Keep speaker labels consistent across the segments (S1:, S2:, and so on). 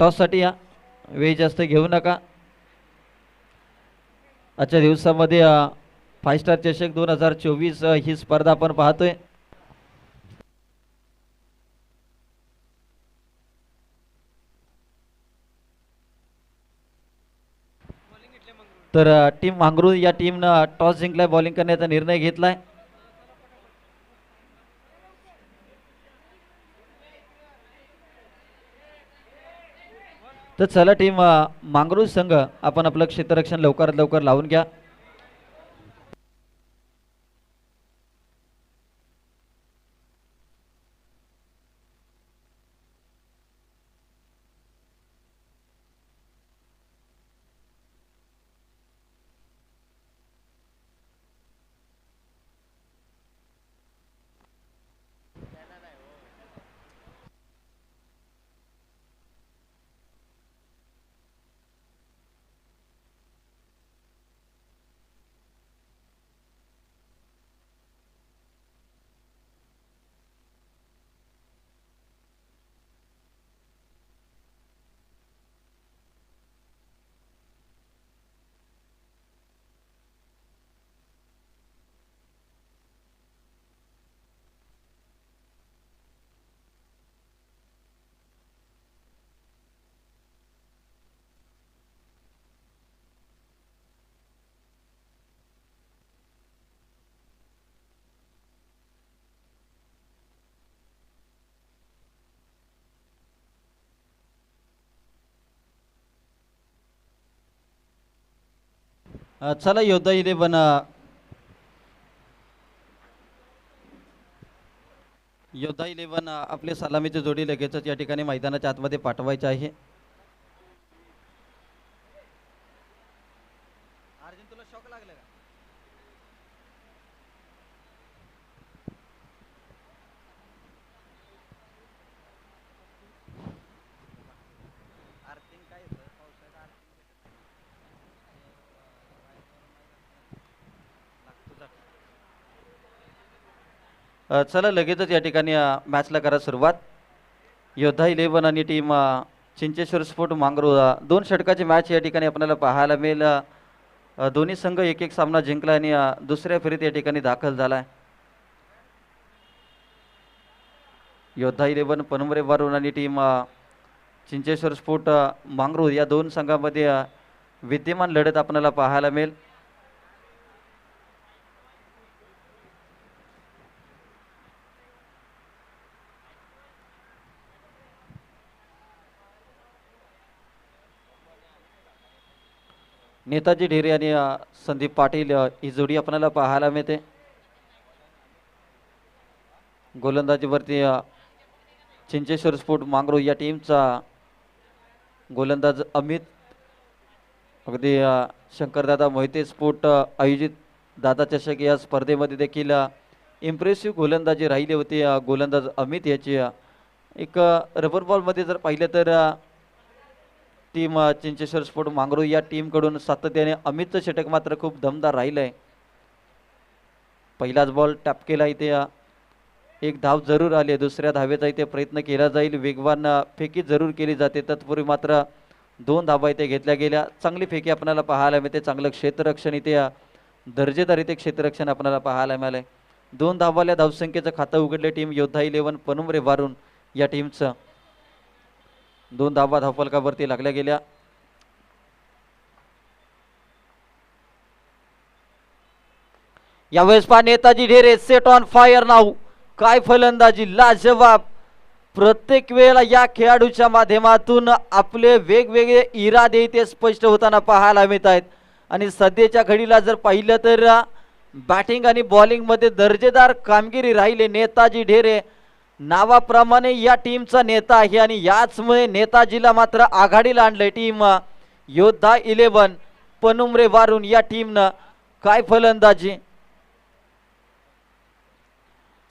S1: टॉससाठी या. वेळ जास्त घेऊ नका. आजच्या दिवसामध्ये फाय स्टार चषक दोन हजार चोवीस ही स्पर्धा आपण पाहतोय. तर टीम मांगरू या टीमनं टॉस जिंकलाय बॉलिंग करण्याचा निर्णय घेतलाय. तर चला टीम मांगरूळ संघ आपण आपलं क्षेत्ररक्षण लवकरात लवकर लावून घ्या. चला योद्धा इलेवन योद्धा इलेवन आपले सलामीची जोडी लगेचच या ठिकाणी मैदानाच्या आतमध्ये पाठवायचे आहे तुला शॉक लागला का अ, चला लगेचच या ठिकाणी मॅचला करा सुरुवात. योद्धा इलेव्हन आणि टीम चिंचेश्वर स्पोर्ट मांगरू दोन षटकाची मॅच या ठिकाणी आपल्याला पाहायला मिळेल. दोन्ही संघ एक एक सामना जिंकला आणि दुसऱ्या फेरीत या ठिकाणी दाखल झाला आहे योद्धा इलेवन पनमरे वरुण आणि टीम चिंचेश्वर स्पोर्ट मांगरूळ मांगरू या दोन संघामध्ये विद्यमान लढत आपल्याला पाहायला मिळेल. नेताजी ढेरे आणि संदीप पाटील ही जोडी आपल्याला पाहायला मिळते. गोलंदाजीवरती चिंचेश्वर स्पोर्ट मांगरू या टीमचा गोलंदाज अमित अगदी शंकरदादा मोहिते स्पोर्ट आयोजित दादा चषक या स्पर्धेमध्ये देखील इम्प्रेसिव्ह गोलंदाजी राहिली होती. गोलंदाज अमित याची एक रबर बॉलमध्ये जर पाहिलं तर टीम चिंचेश्वर स्पोर्ट मांगरू. या टीमकडून सातत्याने अमितचं षटक मात्र खूप दमदार राहिलं आहे पहिलाच बॉल टॅप केला इथे एक धाव जरूर आली आहे. दुसऱ्या धावेचा इथे प्रयत्न केला जाईल. वेगवान फेकी जरूर केली जाते. तत्पूर्वी मात्र दोन धावा इथे घेतल्या गेल्या. चांगली फेकी आपल्याला पाहायला मिळते. चांगलं क्षेत्ररक्षण इथे दर्जेदार इथे क्षेत्ररक्षण आपल्याला पाहायला मिळालं दोन धावाल्या धावसंख्येचं खातं उघडले टीम. योद्धा इलेव्हन पनुमरे वारून या टीमचं दोन धावा धावफलकावरती लागल्या गेल्या. यावेळेस पहा Netaji Dhere set on fire नाव काय फलंदाजी? लाजवाब. प्रत्येक वेळेला या खेळाडूच्या माध्यमातून आपले वेगवेगळे इरादे इथे स्पष्ट होताना पाहायला मिळत आहेत आणि सध्याच्या घडीला जर पाहिलं तर बॅटिंग आणि बॉलिंगमध्ये दर्जेदार कामगिरी राहिले नेताजी ढेरे. नावाप्रमाणे या टीमचा नेता आहे आणि याचमुळे नेताजीला मात्र आघाडीला आणलंय टीम. योद्धा इलेव्हन पनुमरे वारून या टीमनं काय फलंदाजी?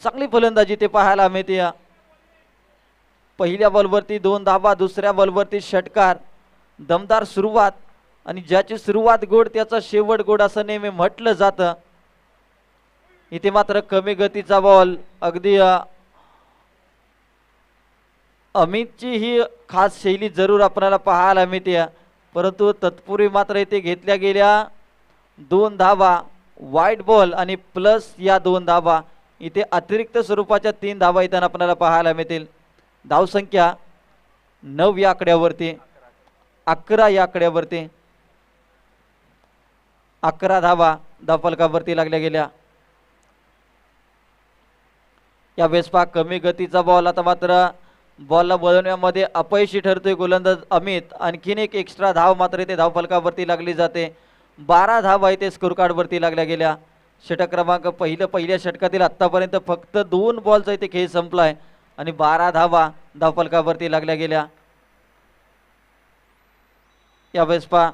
S1: चांगली फलंदाजी ते पाहायला मिळते. पहिल्या बॉलवरती दोन धाबा दुसऱ्या बॉलवरती षटकार. दमदार सुरुवात आणि ज्याची सुरुवात गोड त्याचा शेवट गोड असं नेहमी म्हटलं जातं. इथे मात्र कमी गतीचा बॉल अगदी अमितची ही खास शैली जरूर आपल्याला पाहायला मिळते. परंतु तत्पूर्वी मात्र इथे घेतल्या गेल्या दोन धावा वाईट बॉल आणि प्लस या दोन धावा. इथे अतिरिक्त स्वरूपाच्या तीन धावा इथं आपल्याला पाहायला मिळतील. धावसंख्या नऊ या आकड्यावरती अकरा या आकड्यावरती अकरा धावा धावफलकावरती लागल्या गेल्या. या वेळेस पहा कमी गतीचा बॉल आता मात्र बॉलला वळवण्यामध्ये अपयशी ठरतोय गोलंदाज अमित. आणखीन एक एक्स्ट्रा धाव मात्र इथे धावफलकावरती लागली जाते. बारा धावा इथे स्कोर कार्डवरती लागल्या गेल्या. षटक क्रमांक पहिलं पहिल्या षटकातील आत्तापर्यंत फक्त दोन बॉलचा इथे खेळ संपलाय आणि बारा धावा धावफलकावरती लागल्या गेल्या. या वेळेस पहा.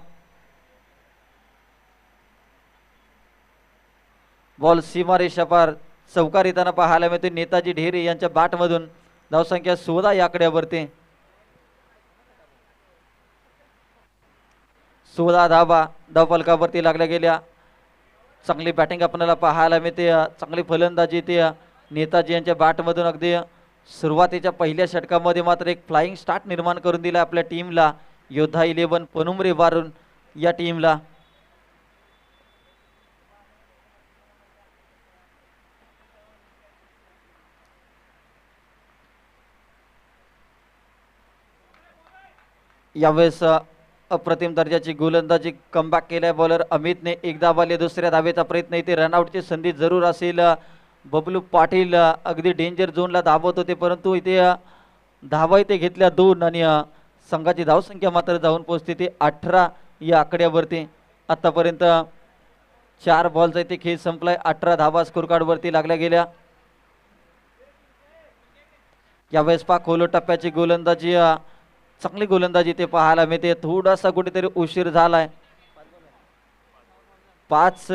S1: बॉल सीमारेषा पार चौकार येताना पाहायला मिळते नेताजी ढेरे यांच्या बॅटमधून धावसंख्या सोळा या आकड्यावरती. सोळा धाबा धावफलकावरती लागल्या गेल्या. चांगली बॅटिंग आपल्याला पाहायला मिळते. चांगली फलंदाजी ते नेताजी यांच्या बॅटमधून अगदी सुरुवातीच्या पहिल्या षटकामध्ये मात्र एक फ्लाइंग स्टार्ट निर्माण करून दिला आपल्या टीमला योद्धा इलेव्हन पनुमरे वारून या टीमला यावेळेस अप्रतिम दर्जाची गोलंदाजी कमबॅक केलाय बॉलर अमितने. एकदा बाले दुसऱ्या धावेचा प्रयत्न. इथे रनआउटची संधी जरूर असेल. बबलू पाटील अगदी डेंजर झोनला धावत होते परंतु इथे धावा इथे घेतल्या दोन आणि संघाची धावसंख्या मात्र जाऊन पोहोचते. ते अठरा या आकड्यावरती. आत्तापर्यंत चार बॉलचा इथे खेळ संपलाय. अठरा धावा स्कोरकार्डवरती लागल्या गेल्या. यावेळेस पा खोलो टप्प्याची गोलंदाजी चांगली गोलंदाजी ते पाहायला मिळते. थोडासा कुठेतरी उशीर झालाय. पाच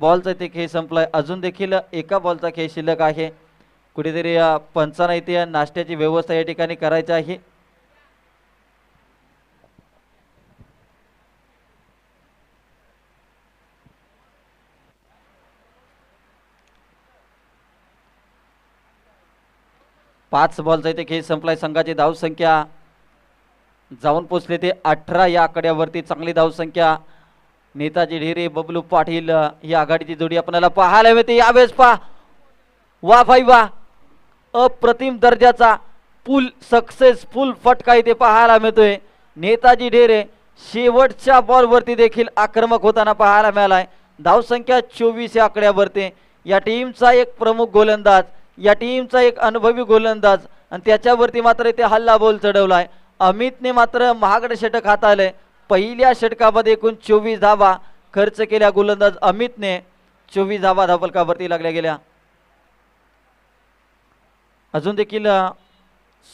S1: बॉलचा इथे खेळ संपलाय. अजून देखील एका बॉलचा खेळ शिल्लक आहे. कुठेतरी पंचांना इथे नाश्त्याची व्यवस्था या ठिकाणी करायची आहे. पाच बॉलचा इथे खेळ संपलाय. संघाची धावसंख्या जाऊन पोचले ते अठरा या आकड्यावरती. चांगली धावसंख्या नेताजी ढेरे बबलू पाटील ही आघाडीची जोडी आपल्याला पाहायला मिळते. यावेळेस पहा. वा भाई वा. अप्रतिम दर्जाचा फुल सक्सेसफुल फटका इथे पाहायला मिळतोय. नेताजी ढेरे शेवटच्या बॉलवरती देखील आक्रमक होताना पाहायला मिळालाय. धावसंख्या चोवीस या आकड्यावरती. या टीमचा एक प्रमुख गोलंदाज या टीमचा एक अनुभवी गोलंदाज आणि त्याच्यावरती मात्र इथे हल्ला बोल चढवलाय. अमितने मात्र महागडे षटक हाताळलंय पहिल्या षटकामध्ये एकूण चोवीस धावा खर्च केल्या गोलंदाज अमितने. चोवीस धावा धावलकावरती लागल्या गेल्या. अजून देखील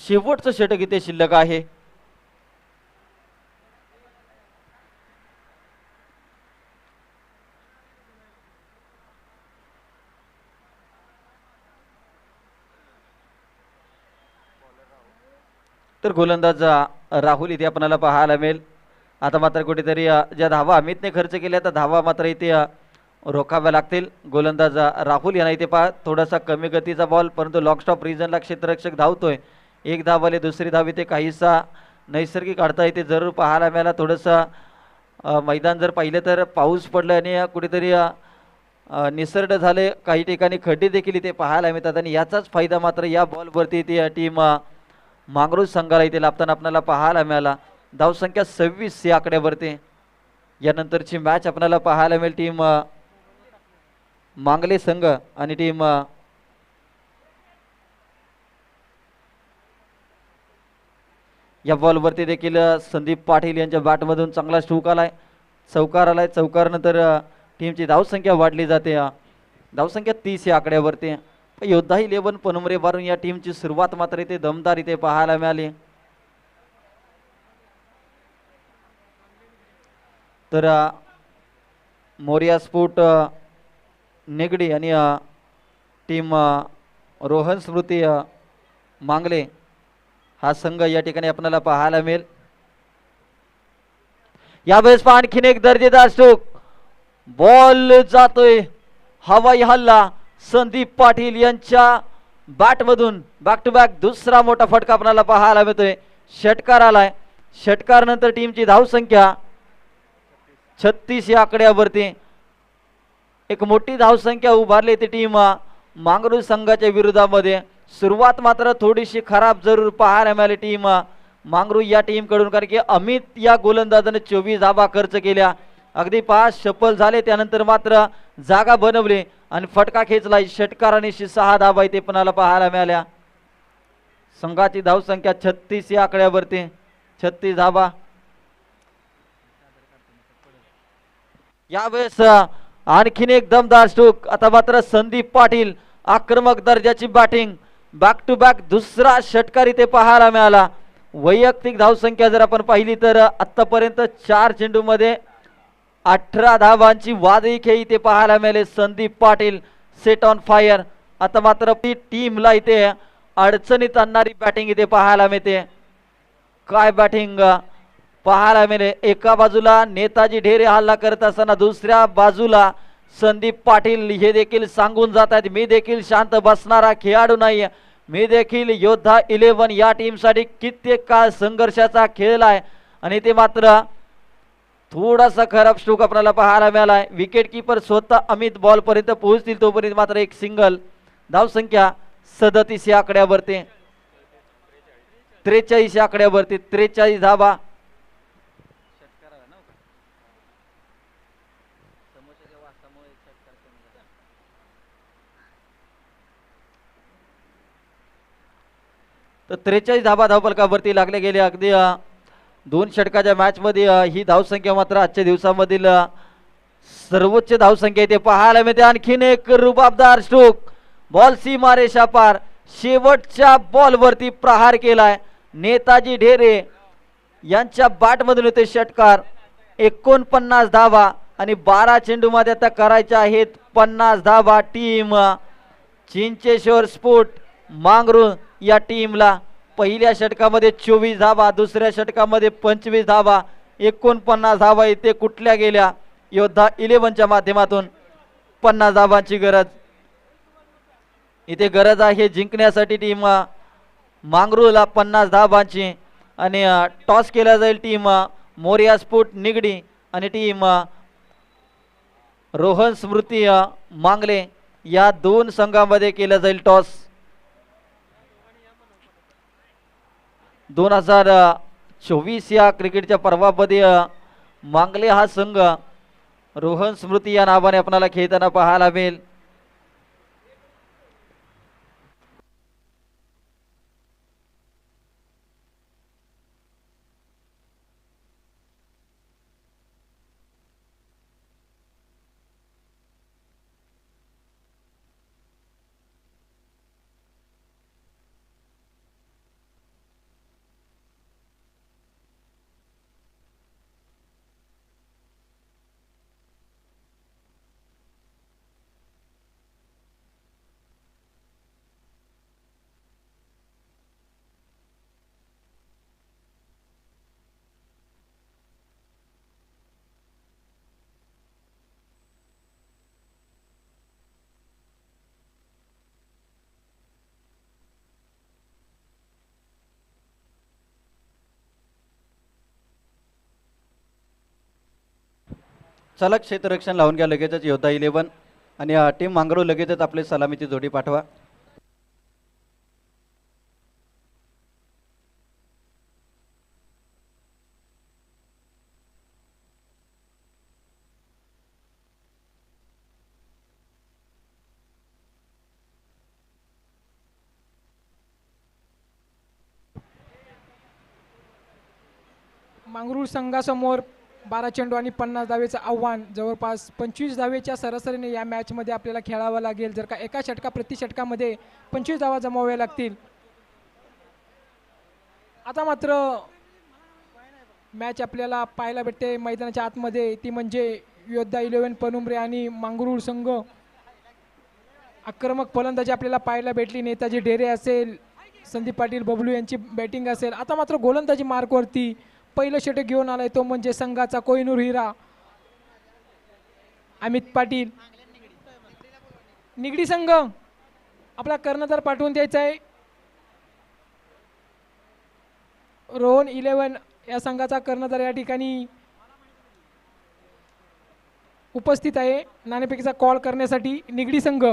S1: शेवटचं षटक इथे शिल्लक आहे. तर गोलंदाज राहुल इथे आपणाला पाहायला मिळेल. आता मात्र कुठेतरी ज्या धावा अमितने खर्च केल्या त्या धावा मात्र इथे रोखाव्या लागतील. गोलंदाज राहुल यांना इथे पहा थोडासा कमी गतीचा बॉल परंतु लॉकस्टॉप रिजनला क्षेत्ररक्षक धावतोय. एक धावाले दुसरी धाव इथे काहीसा नैसर्गिक अडथळा इथे जरूर पाहायला मिळाला. थोडंसं मैदान जर पाहिलं तर पाऊस पडला आणि कुठेतरी निसर्ड झाले काही ठिकाणी खड्डे देखील इथे पाहायला मिळतात. आणि याचाच फायदा मात्र या बॉलवरती ती टीम मांगरूळ संघाला इथे लाभताना आपल्याला पाहायला मिळाला. धावसंख्या सव्वीस या आकड्यावरती. यानंतरची मॅच आपल्याला पाहायला मिळेल टीम मांगले संघ आणि टीम या बॉलवरती देखील संदीप पाटील यांच्या बॅटमधून चांगला स्ट्रोक आलाय. चौकार आलाय. चौकारनंतर टीमची धावसंख्या वाढली जाते. धावसंख्या तीस या आकड्यावरती. योद्धा इलेव्हन पनुमरे मारून या टीमची सुरुवात मात्र इथे दमदार इथे पाहायला मिळाली. तर मोर्या स्फोट निगडी आणि टीम रोहन स्मृती मांगले हा संघ या ठिकाणी आपल्याला पाहायला मिळेल. यावेळेस पहा आणखीन एक दर्जेदार चूक. बॉल जातोय. हवाई हल्ला. संदीप पाटील यांच्या बॅटमधून बॅक टू बॅक दुसरा मोठा फटका आपल्याला पाहायला मिळतोय. षटकार आलाय षटकार नंतर टीमची धावसंख्या छत्तीस या आकड्यावरती. एक मोठी धावसंख्या उभारली ती टीम मांगरू संघाच्या विरोधामध्ये. सुरुवात मात्र थोडीशी खराब जरूर पाहायला मिळाली टीम मांगरू या टीमकडून कारण की अमित या गोलंदाजाने चोवीस धाबा खर्च केल्या. अगदी पाच सफल झाले त्यानंतर मात्र जागा बनवली आणि फटका खेचला. षटकारानेशी सहा धाबा इथे पणाला पाहायला मिळाल्या. संघाची धावसंख्या छत्तीस या आकड्यावरती. छत्तीस धाबा यावेळेस आणखीन एक दमदार स्ट्रोक आता मात्र संदीप पाटील आक्रमक दर्जाची बॅटिंग बॅक टू बॅक दुसरा षटकार इथे पाहायला मिळाला. वैयक्तिक धावसंख्या जर आपण पाहिली तर आतापर्यंत चार चेंडूमध्ये अठरा धावांची वादळी खेळ इथे पाहायला मिळाले. Sandeep Patil set on fire आता मात्र ती टीमला इथे अडचणीत आणणारी बॅटिंग इथे पाहायला मिळते. काय बॅटिंग पाहायला मिळेल? एका बाजूला नेताजी ढेरे हल्ला करत असताना दुसऱ्या बाजूला संदीप पाटील हे देखील सांगून जात आहेत. मी देखील शांत बसणारा खेळाडू नाही. मी देखील योद्धा इलेव्हन या टीमसाठी कित्येक काळ संघर्षाचा खेळला आहे आणि ते मात्र थोडासा खराब स्ट्रोक आपल्याला पाहायला मिळालाय. विकेट किपर स्वतः अमित बॉल पर्यंत पोहोचतील तोपर्यंत मात्र एक सिंगल धावसंख्या सदतीस या आकड्यावरती. त्रेचाळीस या आकड्यावरती. त्रेचाळीस धाबा तर त्रेचाळीस धाबा धावपलकावरती लागले गेले अगदी दोन षटकाच्या मॅचमध्ये ही धावसंख्या मात्र आजच्या दिवसामधील सर्वोच्च धावसंख्या इथे पाहायला मिळते आणखीन एक रुबाबदार स्ट्रोक बॉल सीमा रेषा पार शेवटच्या बॉलवरती प्रहार केलाय. नेताजी ढेरे यांच्या बॅटमधून येते षटकार. एकोणपन्नास धावा आणि बारा चेंडूमध्ये आता करायच्या आहेत. पन्नास धावा टीम चिंचेश्वर स्पोर्ट मांगरून या टीमला पहिल्या षटकामध्ये चोवीस धावा दुसऱ्या षटकामध्ये पंचवीस धावा एकोणपन्नास धावा इथे कुठल्या गेल्या? योद्धा इलेव्हनच्या माध्यमातून पन्नास धावांची गरज. इथे गरज आहे जिंकण्यासाठी टीम मांगरूला पन्नास धावांची आणि टॉस केला जाईल टीम मोर्या स्फुट निगडी आणि टीम रोहन स्मृती मांगले या दोन संघामध्ये केला जाईल टॉस दोन हजार चोवीस या क्रिकेटच्या पर्वामध्ये मांगले हा संघ रोहन स्मृती या नावाने आपणाला खेळताना पाहायला मिळेल. चला क्षेत्ररक्षण लावून घ्या लगेचच योद्धा इलेव्हन. आणि टीम मांगरू लगेचच आपले सलामीची जोडी पाठवा.
S2: मांगरूळ संघासमोर बारा चेंडू आणि पन्नास धावेचं आव्हान जवळपास पंचवीस धावेच्या सरासरीने या मॅचमध्ये आपल्याला खेळावं लागेल. जर का एका षटका प्रति षटकामध्ये पंचवीस धावा जमाव्या लागतील. आता मात्र मॅच आपल्याला पाहायला भेटते. मैदानाच्या आतमध्ये ती म्हणजे योद्धा इलेव्हन पनुमरे आणि मांगरूळ संघ. आक्रमक फलंदाजी आपल्याला पाहायला भेटली. नेताजी ढेरे असेल संदीप पाटील बबलू यांची बॅटिंग असेल. आता मात्र गोलंदाजी मार्कवरती पहिलं षटक घेऊन आलाय तो म्हणजे संघाचा कोहिनूर हिरा. अमित पाटील. निगडी संघ. आपला कर्णधार पाठवून द्यायचा आहे. रोहन इलेवन या संघाचा कर्णधार या ठिकाणी उपस्थित आहे. नाणेफेकीचा कॉल करण्यासाठी निगडी संघ.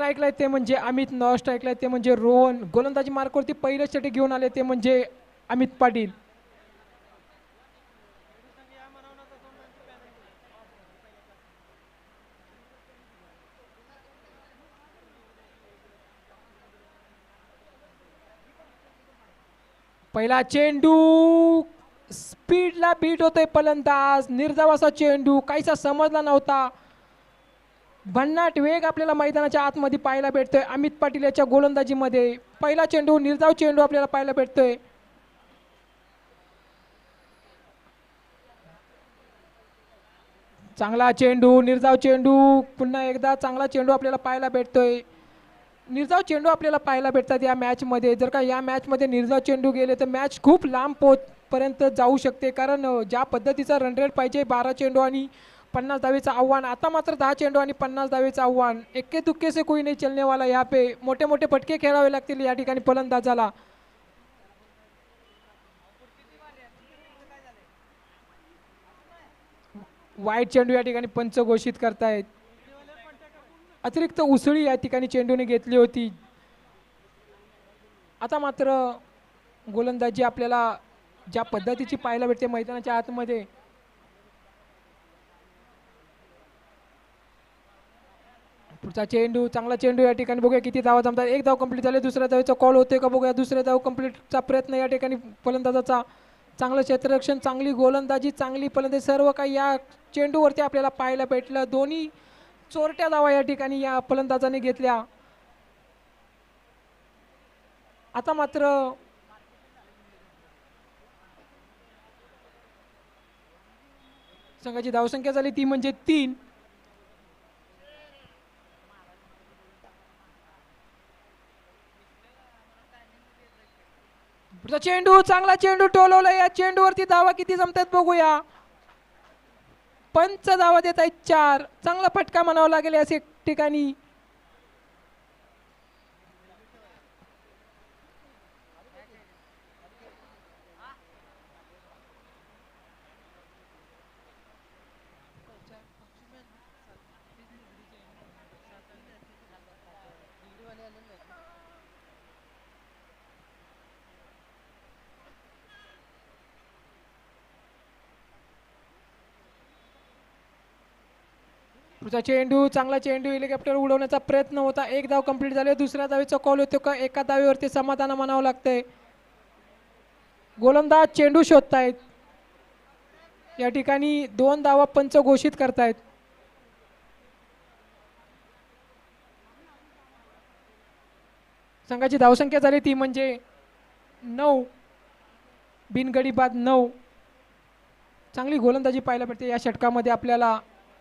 S2: स्ट्राईकला आहेत ते म्हणजे अमित नॉ स्ट्राईकला आहेत ते म्हणजे रोहन. गोलंदाजी मार्कवरती पहिलं षटक घेऊन आले ते म्हणजे अमित पाटील. पहिला चेंडू स्पीडला बीट होतोय फलंदाज. निर्धाव असा चेंडू. काहीसा समजला नव्हता. भन्नाट वेग आपल्याला मैदानाच्या आतमध्ये पाहायला भेटतोय. अमित पाटील याच्या गोलंदाजीमध्ये पहिला चेंडू निर्धाव चेंडू आपल्याला पाहायला भेटतोय. चांगला चेंडू निर्धाव चेंडू पुन्हा एकदा चांगला चेंडू आपल्याला पाहायला भेटतोय. निर्धाव चेंडू आपल्याला पाहायला भेटतात या मॅचमध्ये जर का या मॅचमध्ये निर्धाव चेंडू गेले तर मॅच खूप लांब पोच पर्यंत जाऊ शकते. कारण ज्या पद्धतीचा रन रेट पाहिजे बारा चेंडू आणि पन्नास धावेचं आव्हान. आता मात्र दहा चेंडू आणि पन्नास दावेचं आव्हान. एक्के दुक्के से कोई नाही चलनेवाला या पे मोठे मोठे फटके खेळावे लागतील या ठिकाणी फलंदाजाला. वाईट चेंडू या ठिकाणी पंच घोषित करतायत. अतिरिक्त उसळी या ठिकाणी चेंडूने घेतली होती. आता मात्र गोलंदाजी आपल्याला ज्या पद्धतीची पाहायला भेटते मैदानाच्या आतमध्ये पुढचा चेंडू चांगला चेंडू या ठिकाणी बघूया किती धावा जमतात. एक धाव कंप्लीट झाले दुसऱ्या धावेचा कॉल होते का बघूया. दुसऱ्या धाव कंप्लीटचा प्रयत्न या ठिकाणी फलंदाजाचा. चांगलं क्षेत्ररक्षण चांगली गोलंदाजी चांगली फलंदाजी सर्व काही या चेंडूवरती आपल्याला पाहायला भेटलं. दोन्ही चोरट्या धावा या ठिकाणी या फलंदाजाने घेतल्या. आता मात्र संघाची धावसंख्या झाली ती म्हणजे तीन. चेंडू चांगला चेंडू टोलवला या चेंडूवरती धावा किती जमतात बघूया. पंच धावा देत आहेत चार. चांगला फटका म्हणावा लागेल या ठिकाणी. पुढचा चेंडू चांगला चेंडू हेलिकॉप्टर उडवण्याचा प्रयत्न होता. एक धाव कंप्लीट झाले दुसऱ्या धावेचा कॉल होतो का एका धावेवरती समाधान म्हणावं लागतंय. गोलंदाज चेंडू शोधतायत. या ठिकाणी दोन धावा पंच घोषित करतायत. संघाची धावसंख्या झाली ती म्हणजे नऊ बिनगडी बाद नऊ. चांगली गोलंदाजी पाहायला भेटते या षटकामध्ये आपल्याला.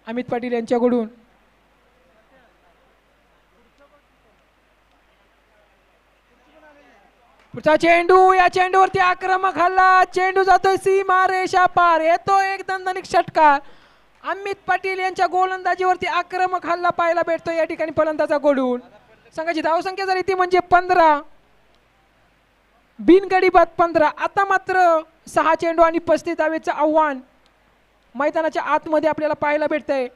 S2: अमित पाटील यांच्याकडून. पुढचा चेंडू या चेंडूवरती आक्रमक हल्ला. चेंडू जातोय सीमा रेषा पार. येतो एक दणदणीत षटकार. अमित पाटील यांच्या गोलंदाजीवरती आक्रमक हल्ला पाहायला भेटतो या ठिकाणी फलंदाजा गोडून संघाची धावसंख्या झाली ती म्हणजे पंधरा. बिनगडी बाद पंधरा. आता मात्र सहा चेंडू आणि पस्तीस धावेचं आव्हान. मैदानाच्या आतमध्ये आपल्याला पाहायला भेटतंय.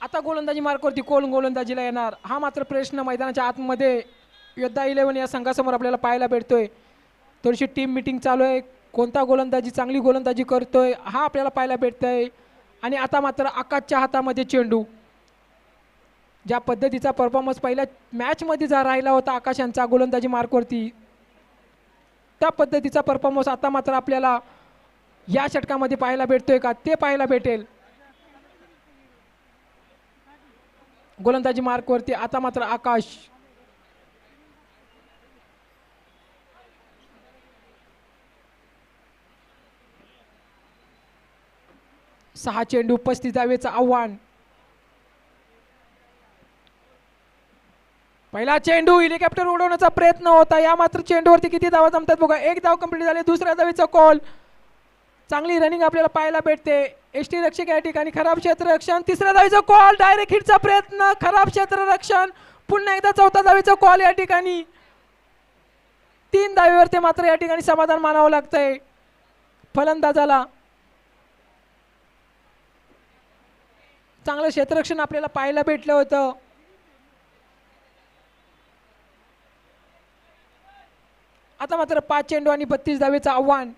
S2: आता गोलंदाजी मार्कवरती कोण गोलंदाजीला येणार? हा मात्र प्रश्न मैदानाच्या आतमध्ये योद्धा इलेव्हन या संघासमोर आपल्याला पाहायला भेटतोय. थोडीशी टीम मिटिंग चालू आहे. कोणता गोलंदाजी चांगली गोलंदाजी करतोय हा आपल्याला पाहायला भेटतोय. आणि आता मात्र आकाशच्या हातामध्ये चेंडू. ज्या पद्धतीचा परफॉर्मन्स पहिल्या मॅचमध्ये जा राहिला होता आकाश यांचा गोलंदाजी मार्कवरती त्या पद्धतीचा परफॉर्मन्स आता मात्र आपल्याला या षटकामध्ये पाहायला भेटतोय का? ते पाहायला भेटेल. गोलंदाजी मार्कवरती आता मात्र आकाश. सहा चेंडू पस्तीस जावेचं आव्हान. पहिला चेंडू हेलिकॉप्टर उडवण्याचा प्रयत्न होता. या मात्र चेंडूवरती किती धावा जमतात बघा. एक धाव कंप्लीट झाली. दुसऱ्या धावेचा कॉल चांगली रनिंग आपल्याला पाहायला भेटते. एस टी रक्षक या ठिकाणी खराब क्षेत्ररक्षण तिसऱ्या धावेचा कॉल डायरेक्ट हिटचा प्रयत्न. खराब क्षेत्ररक्षण पुन्हा एकदा चौथा धावेचा कॉल या ठिकाणी. तीन धावेवरती मात्र या ठिकाणी समाधान मानावं लागतंय. फलंदाजाला. चांगलं क्षेत्ररक्षण आपल्याला पाहायला भेटलं होतं. आता मात्र पाच चेंडू आणि बत्तीस धावेचं आव्हान.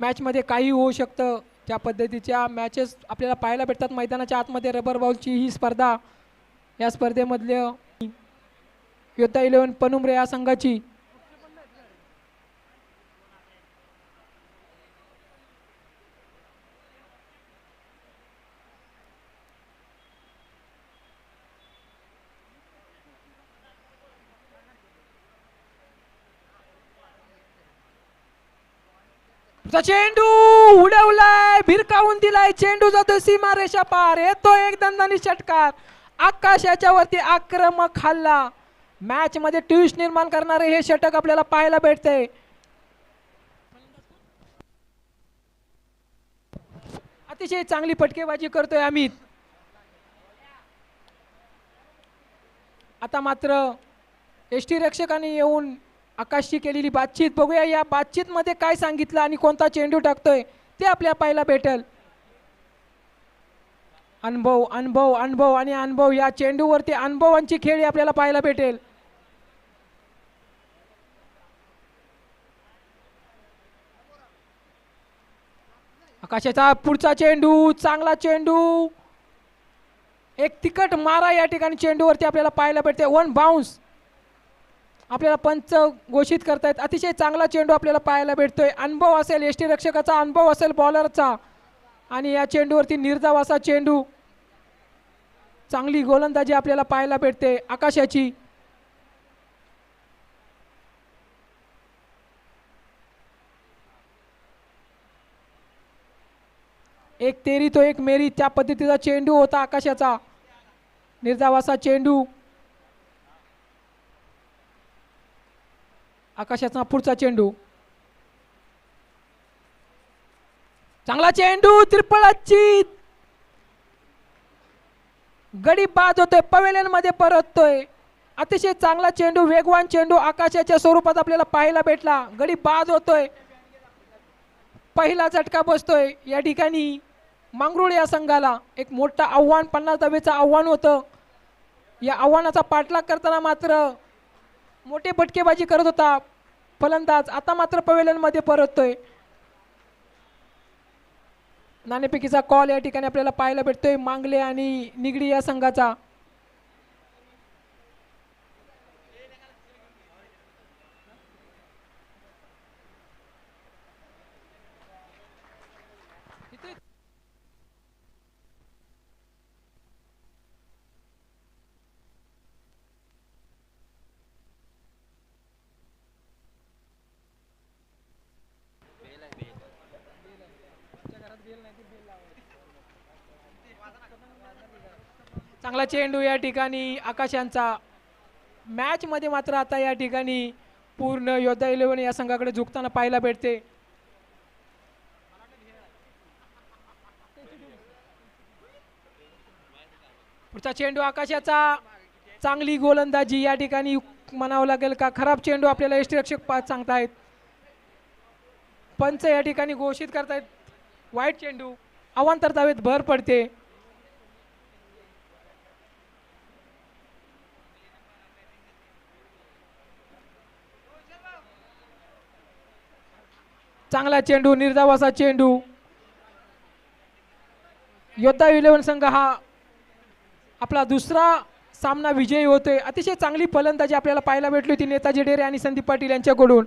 S2: मॅचमध्ये काही होऊ शकतं. त्या पद्धतीच्या मॅचेस आपल्याला पाहायला भेटतात. मैदानाच्या आतमध्ये रबर बॉलची ही स्पर्धा. या स्पर्धेमधल्या योद्धा इलेव्हन पनुमरे या संघाची. चेंडू उडवलाय भिरकावून दिलाय. चेंडू जातो सीमा रेषा पार. येतो एक दंदानी षटकार. आकाशाच्या वरती आक्रमक हल्ला. मॅच मध्ये ट्विस्ट निर्माण करणारे हे षटक आपल्याला पाहायला भेटते. अतिशय चांगली फटकेबाजी करतोय अमित. आता मात्र एस टी येऊन आकाशशी केलेली बातचीत. बघूया या बातचीतमध्ये काय सांगितलं आणि कोणता चेंडू टाकतोय ते आपल्याला पाहायला भेटेल. अनुभव अनुभव अनुभव आणि अनुभव या चेंडूवरती अनुभवांची खेळी आपल्याला पाहायला भेटेल. आकाशाचा पुढचा चेंडू चांगला चेंडू. एक तिकट मारा या ठिकाणी चेंडूवरती आपल्याला पाहायला भेटते. One bounce. आपल्याला पंच घोषित करतायत. अतिशय चांगला चेंडू आपल्याला पाहायला भेटतोय. अनुभव असेल एस टी रक्षकाचा अनुभव असेल बॉलरचा आणि या चेंडूवरती निर्जाव असा चेंडू. चांगली गोलंदाजी आपल्याला पाहायला भेटते आकाशाची. एक तेरी तो एक मेरी त्या पद्धतीचा चेंडू होता आकाशाचा. निर्धावासा चेंडू. आकाशाचा पुढचा चेंडू. चांगला चेंडू त्रिपळाची. गडी बाद होतोय पवेलियनमध्ये परततोय. अतिशय चांगला चेंडू वेगवान चेंडू आकाशाच्या स्वरूपात आपल्याला पाहायला भेटला. गडी बाद होतोय. पहिला झटका बसतोय. या ठिकाणी मांगरुळ या संघाला एक मोठं आव्हान पन्नास धावेचं आव्हान होतं. या आव्हानाचा पाठलाग करताना मात्र मोठे बटकेबाजी करत होता. फलंदाज आता मात्र पवेलनमध्ये परततोय. नाणेफेकीचा कॉल या ठिकाणी आपल्याला पाहायला भेटतोय. मांगले आणि निगडी या संघाचा. चांगला चेंडू या ठिकाणी आकाशांचा. मॅचमध्ये मात्र आता या ठिकाणी पूर्ण योद्धा इलेव्हन या संघाकडे झुकताना पाहायला भेटते. पुढचा चेंडू आकाशाचा. चांगली गोलंदाजी या ठिकाणी म्हणावं लागेल का? खराब चेंडू आपल्याला यष्टीरक्षक पाच सांगतायत. पंच या ठिकाणी घोषित करतायत. वाईट चेंडू. अवांतर धावेत भर पडते. चांगला चेंडू निर्धावाचा चेंडू. योद्धा इलेव्हन संघ हा आपला दुसरा सामना विजयी होतोय. अतिशय चांगली फलंदाजी आपल्याला पाहायला भेटली होती नेताजी डेरे आणि संदीप पाटील यांच्याकडून.